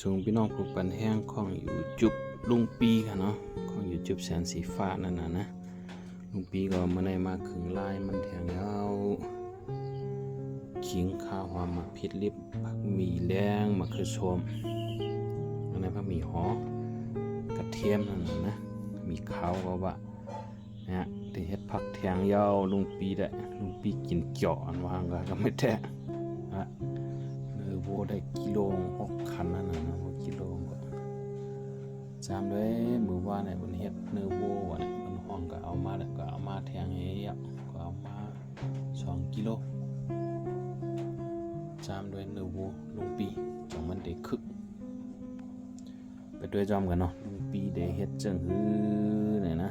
สูงพี่น้องผู้ปันแห้งของอยู่จุบลุงปีค่ะเนาะของอยู่จุบแสนสีฟ้านั่นน่ะนะลุงปีก็มาในมาขึงลายมันแทงเอาขิงข้าวหอมมาพิดลิบผักมีแดงมะเขือชมอันนั้นผักมีหอกระเทียมนั่นน่ะนะมีข้าวก็ว่าเนี่ยที่เฮ็ดผักแทงยาวลุงปีได้ลุงปีกินเจาะอันวางก็ก็ไม่แท้อะ ได้กิโลหกคันนั่นน่ะนะหกกิโลก็จำด้วยมือว่าในยมันเฮ็ดเนื้อวัววะเนี่ยมันห้องก็เอามาแล้วก็เอามาแทงให้ยก็เอามาสองกิโลจำด้วยเนื้อวัวลุงปีจังมันได้คึกไปด้วยจอมกันเนาะลุงปีได้เฮ็ดจังฮือเนี่ยนะ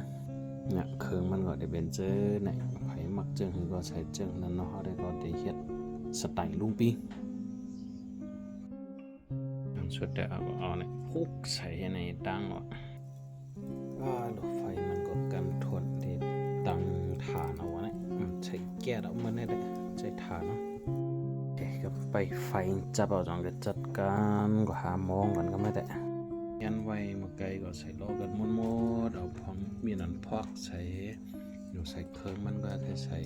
เนี่ยเครื่องมันก็ได้เป็นเจอเนี่ยไผมักจังฮือก็ใส่จังนั้นเนาะเขาได้ก็ได้เฮ็ดสไตล์ลุงปี สุดแต่เอาเอาเนี่ยพุกใส่ในตั้งวะอ่ารถไฟมันก็กันทนที่ตั้งฐานเอาไว้เนี่ยใช้แก้วเอามันได้ใช้ฐานเนาะเด็กก็ไปไฟจับเอาจังก็จัดการก็หามองกันก็ไม่ได้ยันไว้มาไกลก็ใส่ล้อกันมดมดเอาพองมีนันพอกใส่อยู่ใส่เครื่องมันก็เคยใส่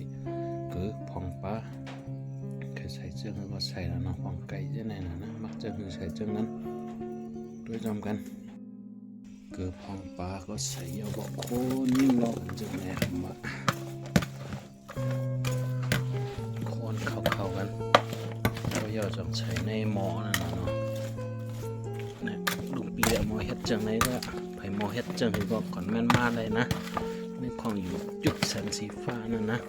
กือพองปลาเคย ใส่เจื้องก็ใส่แล้วเนาะของไก่เจ้ไหนนะนะมักจะคือใส่เจื้องนั้นด้วยจอมกัน เกือบพองปลาก็ใส่เอาบอกโคนิ่งรอกันจังแหนมาโคนเข้าๆกันก็ย่อจังใส่ในหม้อนั่นนะเนาะเนี่ยลูกปีเอาหม้อเฮ็ดจังไหนก็ไผหม้อเฮ็ดจังให้บอกก่อนแม่นมาเลยนะในของอยู่จุดแสงสีฟ้านั่นนะ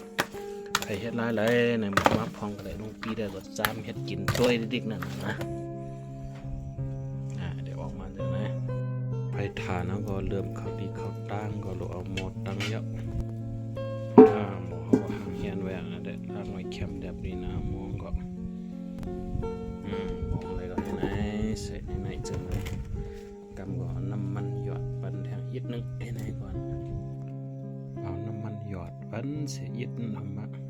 ข่เฮ็ดหลายเลยในหมู่มาพองก็ได้ลงปีได้ก็จามเฮ็ดกินด้วยดิกๆนั่นนะอ่าเดี๋ยวออกมาเดี๋ยวนะไปทานแล้วก็เริ่มเข้าดีเข้าตั้งก็โลเอาหมดตั้งเยอะอ่าหมอเขาก็หางเฮียนไว้นะเด็ดลากไว้แคมแบบนี้นะมองก็อืมมองอะไรก็ให้ไหนใส่ในไหนจังเลยกำก็เอาน้ำมันหยอดปันแทงอีกนึงให้ไหนก่อนเอาน้ำมันหยอดวันเสียยิดน้ำมายิดยิดก็น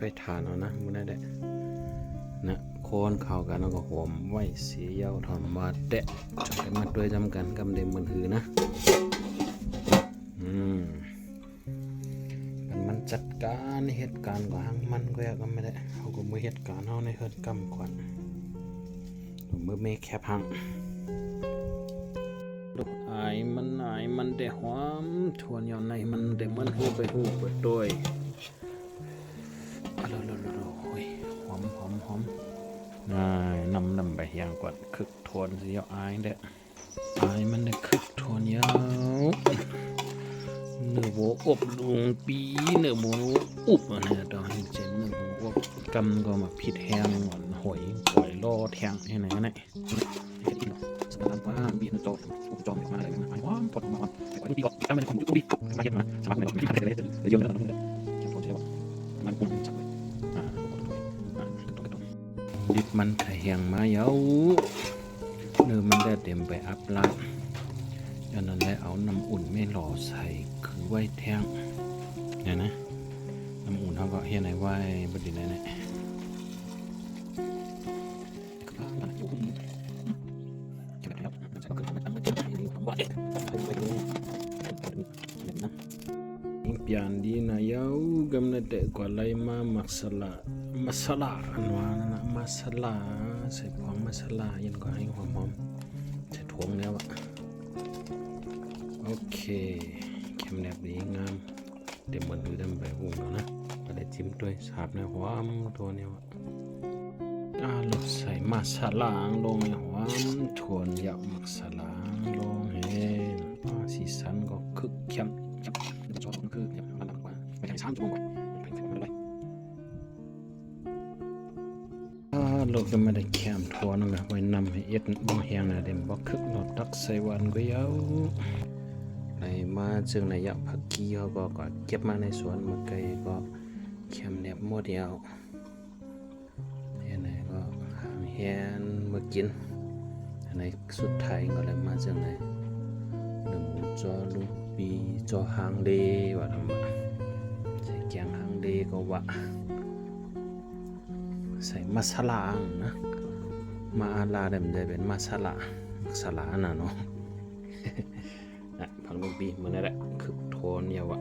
ฟทานเอานะมันได้แดะนะโคนเข้ากันแล้วก็หอมไว้เสียเยาวทอนมาแดะจอยมาด้วยจำกันกำเดมมันหือนะอืมมันจัดการเหตุการณ์กว่าหังมันก็ยากก็ไม่ได้เขาก็มือเหตุการณ์เขาในเฮิร์ดกำขวัญมือเมแคบหังลูกอายมันไอายมันได้หอมทวนย้อนในมันได้มันหูไปหูไปด้วย ยหอมหอมหอมน่านำนำไปย่างกว่าคึกทวนสิเอาอายเด้ออายมันได้คึกทวนยาวเนื้อโวอบลุงปีเนื้อโวอุบนนี้ตอนนี้เจนเนื้อโวอบกำก็มาผิดแห้งหวานหอยปล่อยล่อแทงให้ไหนไหนเฮ็ดอีหนอสำหรับว่าบีนโจมจอมมาอะไรมาว้าปลดมาไอ้คนปีก็ทำเป็นคนยุคปีมาเฮ็ดมาสมัครเป็นคนที่ทำได้เลยเดี๋ยอะเลยนะมันจะมันปุ่ม มันขะเหียงมาเยาเนื้อมันได้เต็มไปอัพละดยันนั้นได้เอาน้ำอุ่นไม่หล่อใส่คือไว้แทงเนี่ยนะน้ำอุ่นเขาก็เฮียไหนไว้บดดินไหนเนี่ย นะนะมาสลาใส่ของมาสลายันก็ให้หอมหอมใส่ถุงแล้วอะโอเคเข็มแนบดีงามเดี๋ยวมันดูดำไปหุงแล้วนะก็ได้จิ้มด้วยสาบในหัวมตัวเนี้ยวะอ่าลดใส่มาสลาลงในหัวมทวนยามักสลาลงเฮ้สีสันก็คึกเข้มชอบคือ เนี่ยมันหนักกว่าไม่ใช่สามชั่วโมงกว่าไปถึงมันเลยอ่าโลกก็ไม่ได้แคมทัวร์นั่นแหละไว้นำให้เอ็ดบ่แหงนะเด่ ก็ว่าใส่มาสลานะมาอาลาเดมได้เป็นมาสลามาซาลาน่ะเนาะนะพังลูกปีมันนั่นแหละคือโทนเยาวะ